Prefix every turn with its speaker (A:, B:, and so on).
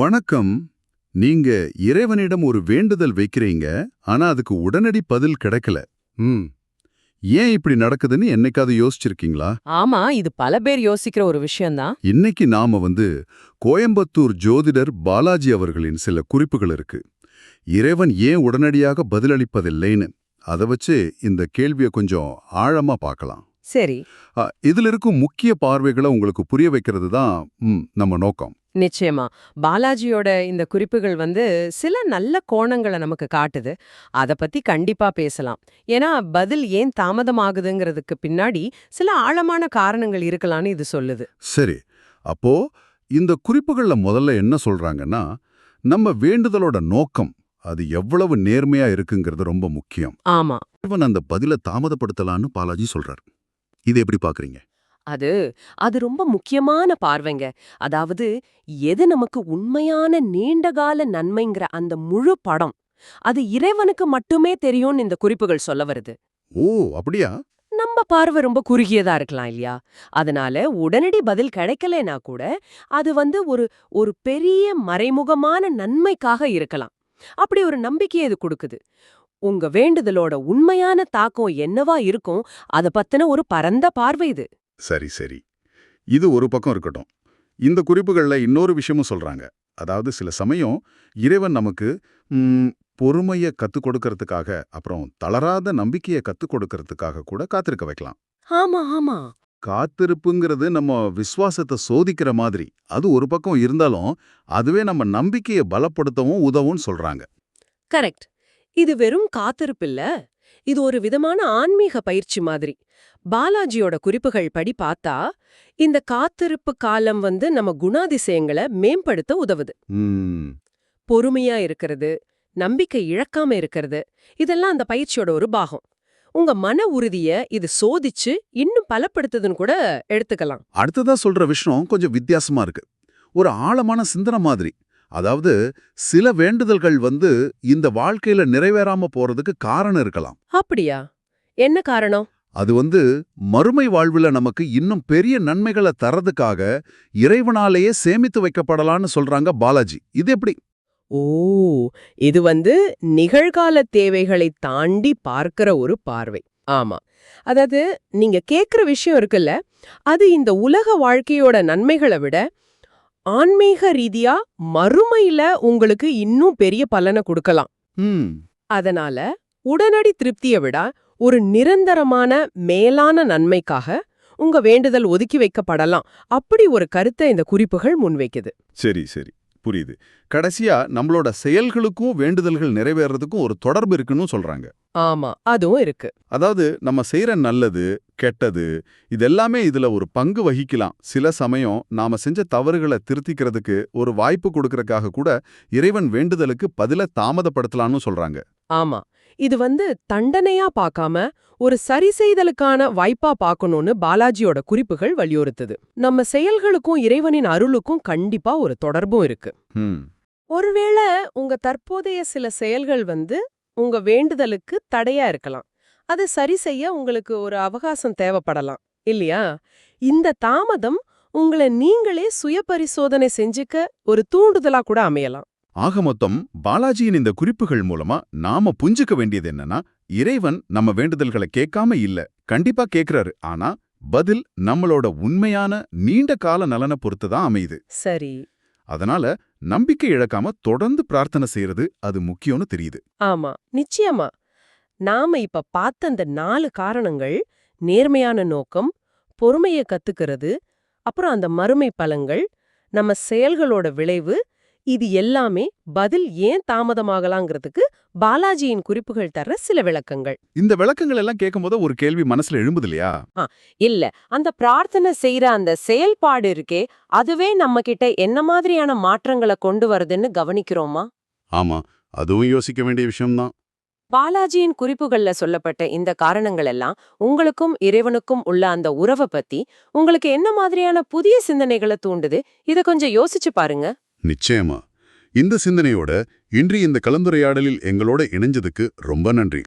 A: வணக்கம். நீங்க இறைவனிடம் ஒரு வேண்டுதல் வைக்கிறீங்க ஆனா அதுக்கு உடனடி பதில் கிடைக்கல. ம். ஏன் இப்படி நடக்குதுன்னு என்னைக்காவது யோசிச்சிருக்கீங்களா?
B: ஆமா இது பல பேர் யோசிக்கிற ஒரு விஷயம்தான்.
A: இன்னைக்கு நாம வந்து கோயம்புத்தூர் ஜோதிடர் பாலாஜி அவர்களின் சில குறிப்புகள் இருக்கு. இறைவன் ஏன் உடனடியாக பதிலளிப்பதில்லைன்னு? அதை வச்சு இந்த கேள்வியை கொஞ்சம் ஆழமா பார்க்கலாம்.
B: சரி.
A: இதுல இருக்கும் முக்கிய பார்வைகளை உங்களுக்கு புரிய வைக்கிறது தான் நம்ம நோக்கம்.
B: நிச்சயமா. பாலாஜியோட இந்த குறிப்புகள் வந்து சில நல்ல கோணங்களை நமக்கு காட்டுது. அத பத்தி கண்டிப்பா பேசலாம். ஏன்னா பதில் ஏன் தாமதமாகுதுங்கிறதுக்கு பின்னாடி சில ஆழமான காரணங்கள் இருக்கலாம்னு இது சொல்லுது.
A: சரி. அப்போ இந்த குறிப்புகள்ல முதல்ல என்ன சொல்றாங்கன்னா நம்ம வேண்டுதலோட நோக்கம் அது எவ்வளவு நேர்மையா இருக்குங்கிறது ரொம்ப முக்கியம்.
B: ஆமா.
A: இவன் அந்த பதில தாமதப்படுத்தலான்னு பாலாஜி சொல்றார். இது எப்படி பாக்குறீங்க?
C: அது அது ரொம்ப முக்கியமான பார்வைங்க. அதாவது எது நமக்கு உண்மையான நீண்டகால நன்மைங்கிற அந்த முழு படம் அது இறைவனுக்கு மட்டுமே தெரியும்னு இந்த குறிப்புகள் சொல்ல வருது.
A: ஓ அப்படியா?
C: நம்ம பார்வை ரொம்ப குறுகியதா இருக்கலாம் இல்லையா? அதனால உடனடி பதில் கிடைக்கலனா கூட அது வந்து ஒரு ஒரு பெரிய மறைமுகமான நன்மைக்காக இருக்கலாம். அப்படி ஒரு நம்பிக்கையை இது கொடுக்குது. உங்க வேண்டுதலோட உண்மையான தாக்கம் என்னவா இருக்கும் அத பத்தின ஒரு பரந்த பார்வை இது.
A: சரி சரி. இது ஒரு பக்கம் இருக்கட்டும். இந்த குறிப்புகள்ல இன்னொரு விஷயமும் சொல்றாங்க. அதாவது சில சமயம் இறைவன் நமக்கு பொறுமைய கத்துக் கொடுக்கறதுக்காக அப்புறம் தளராத நம்பிக்கையை கத்துக் கொடுக்கறதுக்காக கூட காத்திருக்க வைக்கலாம்.
C: ஆமா ஆமா.
A: காத்திருப்புங்கிறது நம்ம விசுவாசத்தை சோதிக்கிற மாதிரி. அது ஒரு பக்கம் இருந்தாலும் அதுவே நம்ம நம்பிக்கையை பலப்படுத்தவும் உதவும்னு சொல்றாங்க.
C: கரெக்ட். இது வெறும் காத்திருப்பில்ல. இது ஒரு விதமான ஆன்மீக பயிற்சி மாதிரி. பாலாஜியோட குறிப்புகள் படி பார்த்தா இந்த காத்திருப்பு காலம் வந்து நம்ம குணாதிசயங்களை மேம்படுத்த உதவுது. பொறுமையா இருக்கிறது நம்பிக்கை இழக்காம இருக்கிறது இதெல்லாம் அந்த பயிற்சியோட ஒரு பாகம். உங்க மன உறுதிய இது சோதிச்சு இன்னும் பலப்படுத்துதுன்னு கூட எடுத்துக்கலாம்.
A: அடுத்ததா சொல்ற விஷயம் கொஞ்சம் வித்தியாசமா இருக்கு. ஒரு ஆழமான சிந்தனை மாதிரி. அதாவது சில வேண்டுதல்கள் வந்து இந்த வாழ்க்கையில நிறைவேறாம போறதுக்கு காரணம் இருக்கலாம்.
C: அப்படியா? என்ன காரணம்?
A: அது வந்து மறுமை வாழ்வுல நமக்கு இன்னும் பெரிய நன்மைகளை தரதுக்காக இறைவனாலேயே சேமித்து வைக்கப்படலான்னு சொல்றாங்க பாலாஜி. இது எப்படி?
C: ஓ இது வந்து நிகழ்கால தேவைகளை தாண்டி பார்க்கிற ஒரு பார்வை. ஆமா. அதாவது நீங்க கேக்குற விஷயம் இருக்குல்ல அது இந்த உலக வாழ்க்கையோட நன்மைகளை விட ஆன்மீக ரீதியா மறுமையில உங்களுக்கு இன்னும் பெரிய பலனை கொடுக்கலாம்.
A: ம்.
C: அதனால உடனடி திருப்தியை விட ஒரு நிரந்தரமான மேலான நன்மைக்காக உங்க வேண்டுதல் ஒதுக்கி வைக்கப்படலாம். அப்படி ஒரு கருத்தை இந்த குறிப்புகள் முன்வைக்குது
A: சரி சரி. புரியுது. கடைசியா நம்மளோட செயல்களுக்கும் வேண்டுதல்கள் நிறைவேறதுக்கும் ஒரு தொடர்பு இருக்குன்னு சொல்றாங்க.
C: ஆமா அதுவும் இருக்கு.
A: அதாவது நம்ம செய்யற நல்லது கெட்டது இதெல்லாமே இதுல ஒரு பங்கு வகிக்கலாம். சில சமயம் நாம செஞ்ச தவறுகளை திருத்திக்கிறதுக்கு ஒரு வாய்ப்பு கொடுக்கறதுக்காக கூட இறைவன் வேண்டுதலுக்கு பதில தாமதப்படுத்தலாம்னு சொல்றாங்க.
C: ஆமா. இது வந்து தண்டனையா பார்க்காம ஒரு சரி செய்தலுக்கான வாய்ப்பா பார்க்கணும்னு பாலாஜியோட குறிப்புகள் வலியுறுத்துது. நம்ம செயல்களுக்கும் இறைவனின் அருளுக்கும் கண்டிப்பா ஒரு தொடர்பும் இருக்கு. ஒருவேளை உங்க தற்போதைய சில செயல்கள் வந்து உங்க வேண்டுதலுக்கு தடையா இருக்கலாம். அதை சரி செய்ய உங்களுக்கு ஒரு அவகாசம் தேவைப்படலாம் இல்லையா? இந்த தாமதம் உங்களை நீங்களே சுய பரிசோதனை செஞ்சுக்க ஒரு தூண்டுதலா கூட அமையலாம்.
A: ஆக மொத்தம் பாலாஜியின் இந்த குறிப்புகள் மூலமா நாம புரிஞ்சுக்க வேண்டியது என்னன்னா இறைவன் நம்ம வேண்டுதல்களை கேட்காம இல்ல கண்டிப்பா கேக்குறாரு ஆனா பதில் நம்மளோட உண்மையான நீண்ட கால நலனை பொறுத்து தான் அமையுது.
C: சரி.
A: அதனால நம்பிக்கை இழக்காம தொடர்ந்து பிரார்த்தனை செய்யறது அது முக்கியம்னு தெரியுது.
C: ஆமா நிச்சயமா. நாம இப்ப பார்த்த அந்த நாலு காரணங்கள் நேர்மையான நோக்கம் பொறுமையை கத்துக்கிறது அப்புறம் அந்த மறுமை பலங்கள் நம்ம செயல்களோட விளைவு இது எல்லாமே பதில் ஏன் தாமதமாகலாங்கிறதுக்கு பாலாஜியின் குறிப்புகள் தர்ற சில விளக்கங்கள்.
A: இந்த விளக்கங்கள் எல்லாம் கேட்கும்போது ஒரு கேள்வி மனசுல எழும்புது இல்லையா
C: இல்ல. அந்த பிரார்த்தனை செய்யற அந்த செயல்பாடு இருக்கே அதுவே நம்ம கிட்ட என்ன மாதிரியான மாற்றங்களை கொண்டு வருதுன்னு கவனிக்கிறோமா?
A: ஆமா. அதுவும் யோசிக்க வேண்டிய விஷயம்தான்.
C: பாலாஜியின் குறிப்புகள்ல சொல்லப்பட்ட இந்த காரணங்கள் எல்லாம் உங்களுக்கும் இறைவனுக்கும் உள்ள அந்த உறவை பத்தி உங்களுக்கு என்ன மாதிரியான புதிய சிந்தனைகளை தூண்டுது? இத கொஞ்சம் யோசிச்சு பாருங்க.
A: நிச்சயமா. இந்த சிந்தனையோட இன்று இந்த கலந்துரையாடலில் எங்களோட இணைஞ்சதுக்கு ரொம்ப நன்றி.